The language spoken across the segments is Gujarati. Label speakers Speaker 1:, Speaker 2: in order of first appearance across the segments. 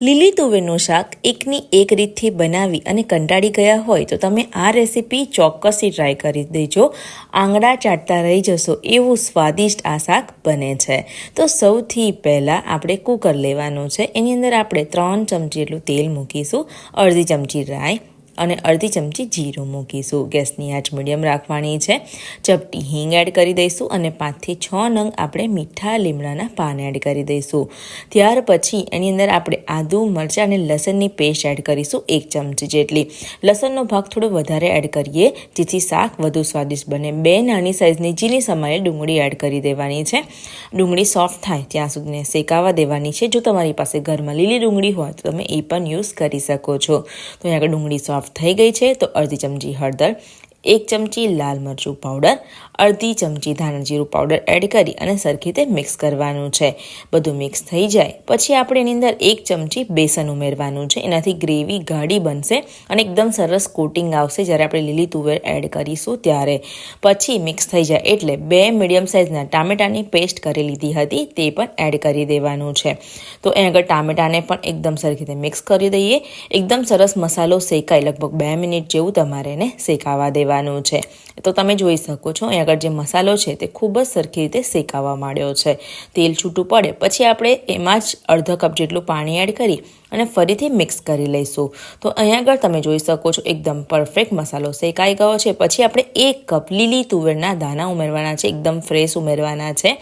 Speaker 1: લીલી તુવેરનું શાક એકની એક રીતથી બનાવી અને કંટાળી ગયા હોય તો તમે આ રેસીપી ચોક્કસથી ટ્રાય કરી દેજો. આંગળા ચાટતા રહી જશો એવું સ્વાદિષ્ટ આ શાક બને છે. તો સૌથી પહેલાં આપણે કુકર લેવાનું છે. એની અંદર આપણે ત્રણ ચમચી જેટલું તેલ મૂકીશું. અડધી ચમચી રાઈ અને અડધી ચમચી જીરું મૂકીશું. ગેસની આંચ મીડિયમ રાખવાની છે. ચપટી હિંગ એડ કરી દઈશું અને પાંચથી છ નંગ આપણે મીઠા લીમડાના પાન એડ કરી દઈશું. ત્યાર પછી એની અંદર આપણે આદુ, મરચાં અને લસણની પેસ્ટ એડ કરીશું એક ચમચી જેટલી. લસણનો ભાગ થોડો વધારે એડ કરીએ, જેથી શાક વધુ સ્વાદિષ્ટ બને. બે નાની સાઇઝની ઝીણી સમયે ડુંગળી એડ કરી દેવાની છે. ડુંગળી સોફ્ટ થાય ત્યાં સુધીને શેકાવા દેવાની છે. જો તમારી પાસે ઘરમાં લીલી ડુંગળી હોય તો તમે એ પણ યુઝ કરી શકો છો. તો અહીંયા ડુંગળી સોફ્ટ થઈ ગઈ છે તો અડધી ચમચી હળદર એક ચમચી લાલ મરચું પાવડર અડધી ચમચી ધાણા જીરું પાવડર એડ કરી અને સરખી રીતે મિક્સ કરવાનું છે. બધું મિક્સ થઈ જાય, પછી આપણે એની અંદર એક ચમચી બેસન ઉમેરવાનું છે. એનાથી ગ્રેવી ગાઢી બનશે અને એકદમ સરસ કોટિંગ આવશે જ્યારે આપણે લીલી તુવેર એડ કરીશું ત્યારે. પછી મિક્સ થઈ જાય એટલે બે મીડિયમ સાઇઝના ટામેટાની પેસ્ટ કરી લીધી હતી, તે પણ એડ કરી દેવાનું છે. તો એ આગળ ટામેટાને પણ એકદમ સરખી રીતે મિક્સ કરી દઈએ. એકદમ સરસ મસાલો શેકાય, લગભગ બે મિનિટ જેવું તમારે એને શેકાવા દેવાનું છે. તો તમે જોઈ શકો છો, અહીં આગળ જે મસાલો છે તે ખૂબ જ સરખી રીતે શેકાવા માંડ્યો છે. તેલ છૂટું પડે, પછી આપણે એમાં જ અડધો કપ જેટલું પાણી એડ કરી અને ફરીથી મિક્સ કરી લઈશું. તો અહીંયા આગળ તમે જોઈ શકો છો, એકદમ પરફેક્ટ મસાલો શેકાઈ ગયો છે. પછી આપણે એક કપ લીલી તુવેરના દાણા ઉમેરવાના છે, એકદમ ફ્રેશ ઉમેરવાના છે.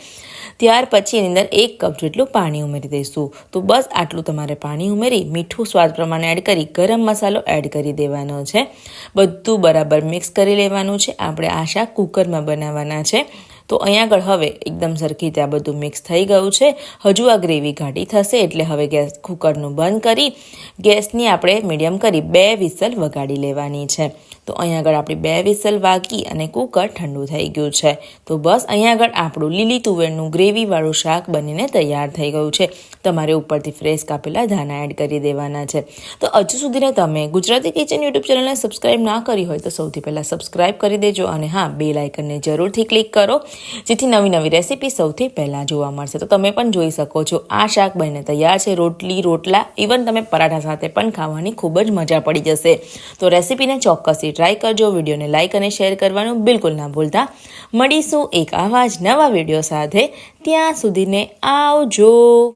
Speaker 1: ત્યાર પછી એની અંદર એક કપ જેટલું પાણી ઉમેરી દઈશું. તો બસ આટલું તમારે પાણી ઉમેરી મીઠું સ્વાદ પ્રમાણે એડ કરી ગરમ મસાલો એડ કરી દેવાનો છે. બધું બરાબર મિક્સ કરી લેવાનું છે. આપણે આ શાક કુકરમાં બનાવવાના છે. તો અહીંયા આગળ હવે એકદમ સરખી રીતે આ બધું મિક્સ થઈ ગયું છે. હજુ આ ગ્રેવી ઘાટી થશે એટલે હવે ગેસ કુકરનું બંધ કરી ગેસની આપણે મીડિયમ કરી બે વિસલ વગાડી લેવાની છે. તો અહીંયા આગળ આપણી બે વિસલ વાગી અને કુકર ઠંડુ થઈ ગયું છે. તો બસ અહીંયા આગળ આપણું લીલી તુવેરનું ગ્રેવીવાળું શાક બનીને તૈયાર થઈ ગયું છે. તમારે ઉપરથી ફ્રેશ કાપેલા ધાના એડ કરી દેવાના છે. તો હજુ સુધીને તમે ગુજરાતી કિચન યુટ્યુબ ચેનલને સબસ્ક્રાઈબ ના કરી હોય તો સૌથી પહેલાં સબસ્ક્રાઈબ કરી દેજો અને હા બે લાઇકનને જરૂરથી ક્લિક કરો. જેથી નવી નવી રેસીપી સૌથી પહેલાં જોવા મળશે. તો તમે પણ જોઈ શકો છો, આ શાક બનીને તૈયાર છે. રોટલી, રોટલા ઇવન તમે પરાઠા સાથે પણ ખાવાની ખૂબ જ મજા પડી જશે. તો રેસીપીને ચોક્કસથી ટ્રાય કરજો, વિડીયોને લાઇક અને શેર કરવાનું બિલકુલ ના ભૂલતા. મળીશું એક આવા જ નવા વીડિયો સાથે. ત્યાં સુધીને આવજો.